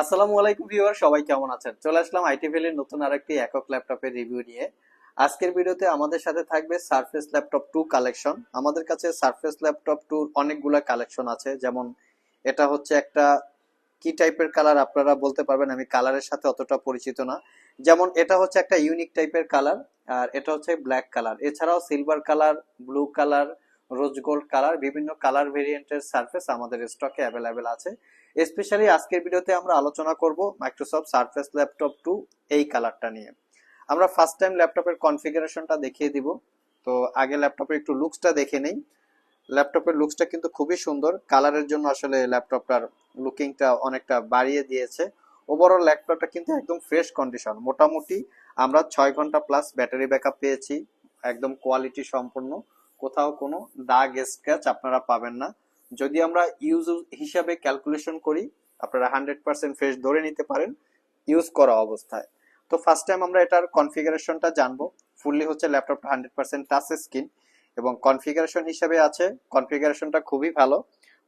আসসালামু আলাইকুম ভিউয়ার, সবাই কেমন আছেন? চলে আসলাম আইটি ভ্যালির নতুন আরেকটি একক ল্যাপটপের রিভিউ নিয়ে। আজকের ভিডিওতে আমাদের সাথে থাকবে সারফেস ল্যাপটপ টু কালেকশন আমাদের কাছে সারফেস ল্যাপটপ টু অনেকগুলা কালেকশন আছে, যেমন এটা হচ্ছে একটা কি টাইপের কালার আপনারা বলতে পারবেন, আমি কালারের সাথে অতটা পরিচিত না। যেমন এটা হচ্ছে একটা ইউনিক টাইপের কালার আর এটা হচ্ছে ব্ল্যাক কালার এছাড়াও silver colour blue colour rose gold colour বিভিন্ন কালার ভেরিয়েন্টের সারফেস আমাদের স্টকে অ্যাভেলেবেল আছে। স্পেশালি আজকের ভিডিওতে আমরা আলোচনা করব মাইক্রোসফট সারফেস ল্যাপটপ টু এই কালারটা নিয়ে। আমরা ফার্স্ট টাইম ল্যাপটপের কনফিগারেশনটা দেখিয়ে দিব। তো আগে ল্যাপটপের একটু লুকসটা দেখে নেই। ল্যাপটপের লুকসটা কিন্তু খুবই সুন্দর। কালারের জন্য আসলে ল্যাপটপটার লুকিংটা অনেকটা বাড়িয়ে দিয়েছে। ওভারঅল ল্যাপটপটা কিন্তু একদম ফ্রেশ কন্ডিশন মোটামুটি আমরা ছয় ঘণ্টা প্লাস ব্যাটারি ব্যাকআপ পেয়েছি। একদম কোয়ালিটি সম্পন্ন কোথাও কোনো দাগ স্ক্র্যাচ আপনারা পাবেন না। যদি আমরা ইউজ হিসাবে ক্যালকুলেশন করি, আপনারা হান্ড্রেড পার্সেন্ট ফ্রেশ ধরে নিতে পারেন ইউজ করা অবস্থায়। তো ফার্স্ট টাইম আমরা এটার কনফিগারেশনটা জানব। ফুললি হচ্ছে ল্যাপটপটা হান্ড্রেড পার্সেন্ট টাচ স্ক্রিন এবং কনফিগারেশন হিসাবে আছে কনফিগারেশনটা খুবই ভালো।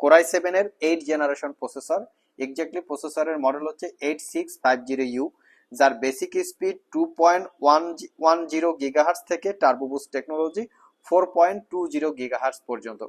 কোরাই সেভেন এর এইট জেনারেশন প্রসেসর এক্স্যাক্টলি প্রসেসরের মডেল হচ্ছে eight six five zero U যার basic speed two point one one zero gigahertz থেকে turbo boost technology four point two zero gigahertz পর্যন্ত।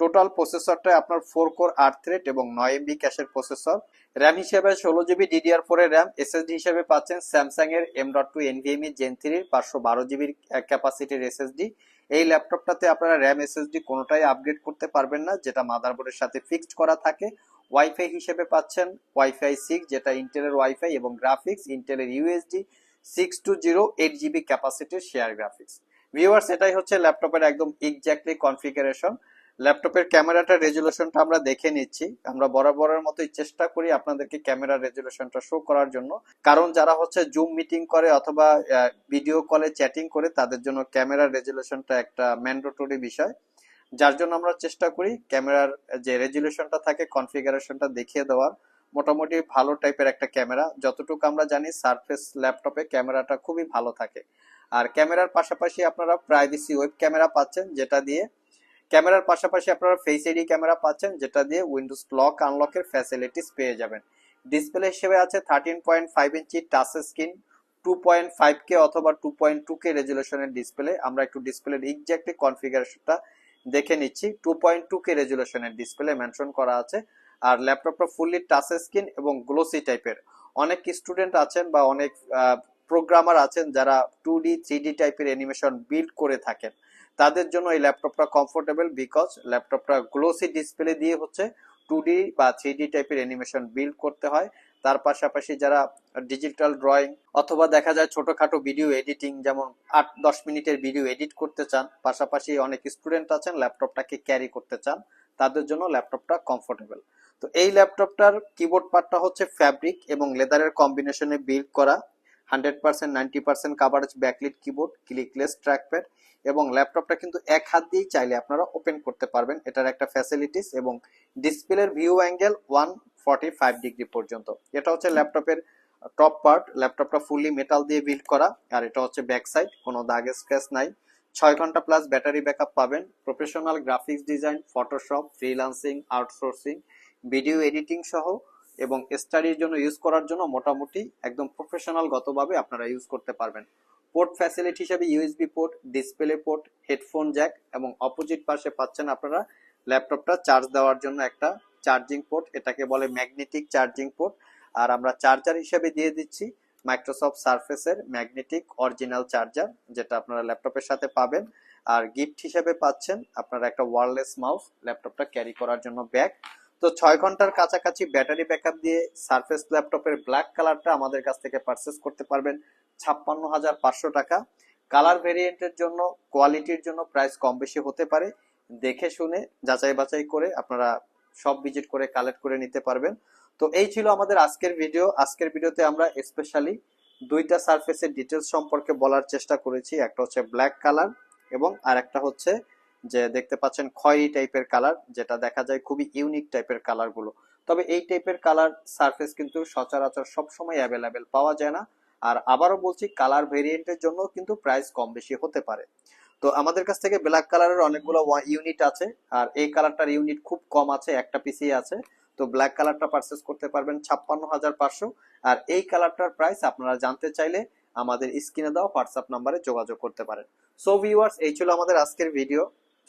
টোটাল প্রসেসরটা আপনার ফোর কোর আট thread এবং নয় এমবি ক্যাশের প্রসেসর। র্যাম হিসেবে ষোলো জিবি ডিডিআর ফোর এর র্যাম এসএসডি হিসেবে পাচ্ছেন স্যামসাং এর M dot two NVMe gen থ্রির পাঁচশো বারো জিবির ক্যাপাসিটির এসএসডি এই ল্যাপটপটাতে আপনারা র্যাম এসএসডি কোনোটাই আপগ্রেড করতে পারবেন না, যেটা মাদারবোর্ডের সাথে ফিক্সড করা থাকে। ওয়াইফাই হিসেবে পাচ্ছেন ওয়াইফাই সিক্স যেটা ইন্টেলের ওয়াইফাই এবং গ্রাফিক্স ইন্টেলের UHD six two zero eight GB ক্যাপাসিটির share graphics viewers এটাই হচ্ছে ল্যাপটপের একদম এক্স্যাক্টলি কনফিগারেশন ল্যাপটপের ক্যামেরাটা রেজুলেশনটা আমরা দেখে নিচ্ছি। আমরা বরাবরের মতোই চেষ্টা করি আপনাদেরকে ক্যামেরার রেজুলেশনটা শো করার জন্য। কারণ যারা হচ্ছে জুম মিটিং করে অথবা ভিডিও কলে চ্যাটিং করে, তাদের জন্য ক্যামেরার রেজুলেশনটা একটা ম্যান্ডেটরি বিষয়। যার জন্য আমরা চেষ্টা করি ক্যামেরার যে রেজুলেশনটা থাকে কনফিগারেশনটা দেখিয়ে দেওয়ার। মোটামুটি ভালো টাইপের একটা ক্যামেরা। যতটুকু আমরা জানি সারফেস ল্যাপটপে ক্যামেরাটা খুবই ভালো থাকে। আর ক্যামেরার পাশাপাশি আপনারা প্রাইভেসি ওয়েব ক্যামেরা পাচ্ছেন, যেটা দিয়ে ক্যামেরার পাশাপাশি আপনারা ফেস আইডি ক্যামেরা পাচ্ছেন, যেটা দিয়ে উইন্ডোজ লক আনলকের ফ্যাসিলিটিস পেয়ে যাবেন। ডিসপ্লে হিসেবে আছে thirteen point five inch touch screen two point five K অথবা টু পয়েন্ট টু কে রেজুলেশনের ডিসপ্লে আমরা একটু ডিসপ্লের এক্স্যাক্টলি কনফিগারেশনটা দেখে নিচ্ছি। টু পয়েন্ট টু কে রেজুলেশনের ডিসপ্লে মেনশন করা আছে। আর ল্যাপটপটা ফুললি টাচ স্ক্রিন এবং গ্লোসি টাইপের অনেক স্টুডেন্ট আছেন বা অনেক প্রোগ্রামার আছেন যারা টু ডি থ্রি ডি টাইপের অ্যানিমেশন বিল্ড করে থাকেন। তাদের জন্য এই ল্যাপটপটা কমফোর্টেবল বিকজ ল্যাপটপটা গ্লোসি ডিসপ্লে দিয়ে হচ্ছে টু ডি বা থ্রি ডি টাইপের অ্যানিমেশন বিল্ড করতে হয়। তার পাশাপাশি যারা ডিজিটাল ড্রয়িং অথবা দেখা যায় ছোটখাটো ভিডিও এডিটিং যেমন আট দশ মিনিটের ভিডিও এডিট করতে চান, পাশাপাশি অনেক স্টুডেন্ট আছেন, ল্যাপটপটাকে ক্যারি করতে চান, তাদের জন্য ল্যাপটপটা কমফোর্টেবল তো এই ল্যাপটপটার কিবোর্ড পার্টটা হচ্ছে ফ্যাব্রিক এবং লেদারের কম্বিনেশনে বিল্ড করা। Hundred percent, ninety percent coverage backlit keyboard clickless trackpad এবং ল্যাপটপটা কিন্তু এক হাত দিয়েই চাইলে আপনারা ওপেন করতে পারবেন। এটার একটা ফ্যাসিলিটিস এবং ডিসপ্লের view angle one forty five degree পর্যন্ত। এটা হচ্ছে ল্যাপটপের টপ পার্ট ল্যাপটপটা ফুললি মেটাল দিয়ে বিল্ড করা আর এটা হচ্ছে ব্যাক সাইড কোনো দাগ স্ক্র্যাচ নাই। ছয় ঘণ্টা প্লাস ব্যাটারি ব্যাকআপ পাবেন। Professional graphics design Photoshop freelancing outsourcing video editing সহ এবং স্টাডির জন্য ইউজ করার জন্য মোটামুটি একদম প্রফেশনাল গতভাবে আপনারা ইউজ করতে পারবেন। পোর্ট ফ্যাসিলিটি হিসেবে USB port display port headphone jack এবং অপোজিট পাশে পাচ্ছেন আপনারা ল্যাপটপটা চার্জ দেওয়ার জন্য একটা চার্জিং পোর্ট এটাকে বলে ম্যাগনেটিক চার্জিং পোর্ট আর আমরা চার্জার হিসেবে দিয়ে দিচ্ছি মাইক্রোসফট সারফেসের ম্যাগনেটিক অরিজিনাল চার্জার যেটা আপনারা ল্যাপটপের সাথে পাবেন। আর গিফট হিসেবে পাচ্ছেন আপনারা একটা ওয়ারলেস মাউস ল্যাপটপটা ক্যারি করার জন্য ব্যাগ তো ছয় ঘণ্টার কাছাকাছি ব্যাটারি ব্যাকআপ দিয়ে সারফেস ল্যাপটপের ব্ল্যাক কালারটা আমাদের কাছ থেকে পারচেস করতে পারবেন। ছাপ্পান্ন হাজার পাঁচশো টাকা। কালার ভেরিয়েন্টের জন্য, কোয়ালিটির জন্য প্রাইস কম বেশি হতে পারে। দেখে শুনে, যাচাই বাছাই করে আপনারা সব ভিজিট করে কালেক্ট করে নিতে পারবেন। তো এই ছিল আমাদের আজকের ভিডিও। আজকের ভিডিওতে আমরা স্পেশালি দুইটা সারফেসের ডিটেলস সম্পর্কে বলার চেষ্টা করেছি। একটা হচ্ছে ব্ল্যাক কালার এবং আর একটা হচ্ছে যে দেখতে পাচ্ছেন খয়েরি টাইপের কালার, যেটা দেখা যায় খুবই ইউনিক টাইপের কালারগুলো তবে এই টাইপের কালার সারফেস কিন্তু সচরাচর সবসময় অ্যাভেলেবেল পাওয়া যায় না। আর আবারও বলছি, কালার ভেরিয়েন্টের জন্য কিন্তু প্রাইস কম বেশি হতে পারে। তো আমাদের কাছ থেকে ব্ল্যাক কালারের অনেকগুলো ইউনিট আছে, আর এই কালারটার ইউনিট খুব কম আছে, একটা পিসি আছে। তো তো ব্ল্যাক কালারটা পারচেস করতে পারবেন ছাপ্পান্ন হাজার পাঁচশো। আর এই কালারটার প্রাইস আপনারা জানতে চাইলে আমাদের স্ক্রিনে দেওয়া হোয়াটসঅ্যাপ নাম্বারে যোগাযোগ করতে পারেন। সো ভিউয়ার্স এই ছিল আমাদের আজকের ভিডিও